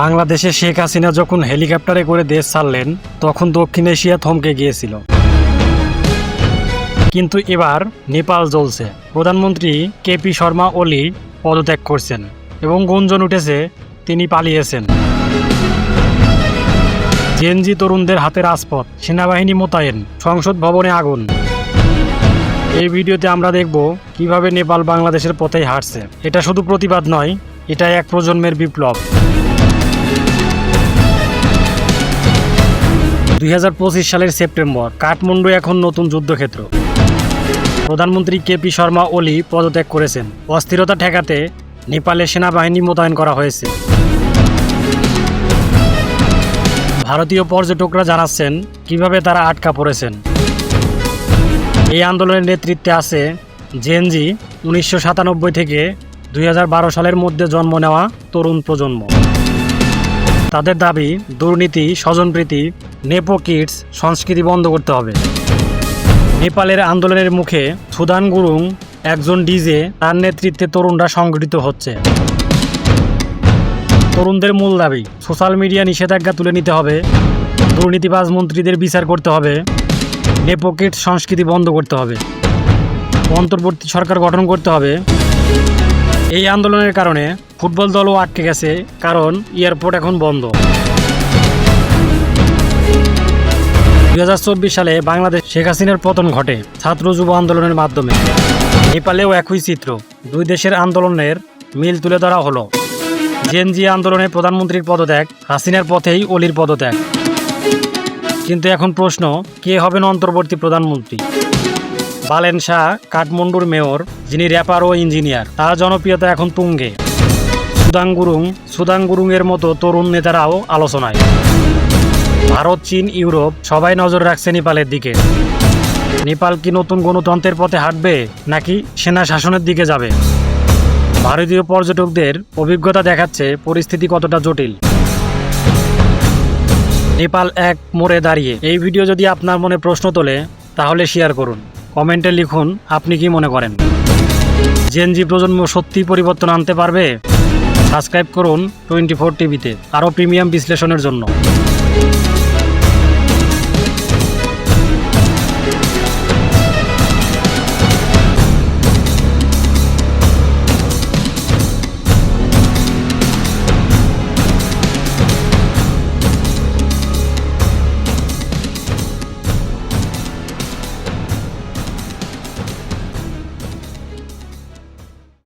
বাংলাদেশে শেখ হাসিনা যখন হেলিকপ্টারে করে দেশ ছাড়লেন, তখন দক্ষিণ এশিয়া থমকে গিয়েছিল। কিন্তু এবার নেপাল জ্বলছে। প্রধানমন্ত্রী কেপি শর্মা ওলি পদত্যাগ করছেন এবং গুঞ্জন উঠেছে, তিনি পালিয়েছেন। জেনজি তরুণদের হাতে রাজপথ, সেনাবাহিনী মোতায়েন, সংসদ ভবনে আগুন। এই ভিডিওতে আমরা দেখব কীভাবে নেপাল বাংলাদেশের পথেই হাঁটছে। এটা শুধু প্রতিবাদ নয়, এটা এক প্রজন্মের বিপ্লব। দুই হাজার পঁচিশ সালের সেপ্টেম্বর, কাঠমান্ডু এখন নতুন যুদ্ধক্ষেত্র। প্রধানমন্ত্রী কেপি শর্মা ওলি পদত্যাগ করেছেন। অস্থিরতা ঠেকাতে নেপালে সেনাবাহিনী মোতায়েন করা হয়েছে। ভারতীয় পর্যটকরা জানাচ্ছেন, কীভাবে তারা আটকা পড়েছেন। এই আন্দোলনের নেতৃত্বে আছে জেনজি উনিশশো থেকে দুই হাজার বারো সালের মধ্যে জন্ম নেওয়া তরুণ প্রজন্ম। তাদের দাবি, দুর্নীতি, স্বজনপ্রীতি, নেপো কিডস সংস্কৃতি বন্ধ করতে হবে। নেপালের আন্দোলনের মুখে সুদান গুরুং, একজন ডিজে, তার নেতৃত্বে তরুণরা সংগঠিত হচ্ছে। তরুণদের মূল দাবি, সোশ্যাল মিডিয়া নিষেধাজ্ঞা তুলে নিতে হবে, দুর্নীতিবাজ মন্ত্রীদের বিচার করতে হবে নেপোকেট সংস্কৃতি বন্ধ করতে হবে। অন্তর্বর্তী সরকার গঠন করতে হবে। এই আন্দোলনের কারণে ফুটবল দলও আটকে গেছে, কারণ এয়ারপোর্ট এখন বন্ধ। দু দুই সালে বাংলাদেশ শেখ হাসিনার পতন ঘটে ছাত্র যুব আন্দোলনের মাধ্যমে। নেপালেও একই চিত্র, দুই দেশের আন্দোলনের মিল তুলে ধরা হলো। জেনজি আন্দোলনে প্রধানমন্ত্রীর পদত্যাগ, হাসিনার পথেই অলির পদত্যাগ। কিন্তু এখন প্রশ্ন, কে হবেন অন্তর্বর্তী প্রধানমন্ত্রী? বালেন শাহ কাঠমান্ডুর মেয়র, যিনি র্যাপার ও ইঞ্জিনিয়ার তার জনপ্রিয়তা এখন তুঙ্গে। সুদাং গুরুং সুদাং গুরুংয়ের মতো তরুণ নেতারাও আলোচনায়। ভারত, চীন, ইউরোপ সবাই নজর রাখছে নেপালের দিকে। নেপাল কি নতুন গণতন্ত্রের পথে হাঁটবে নাকি সেনা শাসনের দিকে যাবে? ভারতীয় পর্যটকদের অভিজ্ঞতা দেখাচ্ছে পরিস্থিতি কতটা জটিল। নেপাল এক মোড়ে দাঁড়িয়ে। এই ভিডিও যদি আপনার মনে প্রশ্ন তোলে, তাহলে শেয়ার করুন। কমেন্টে লিখুন, আপনি কি মনে করেন? জেনজি প্রজন্ম সত্যি পরিবর্তন আনতে পারবে? সাবস্ক্রাইব করুন টোয়েন্টি ফোর টিভিতে আরও প্রিমিয়াম বিশ্লেষণের জন্য।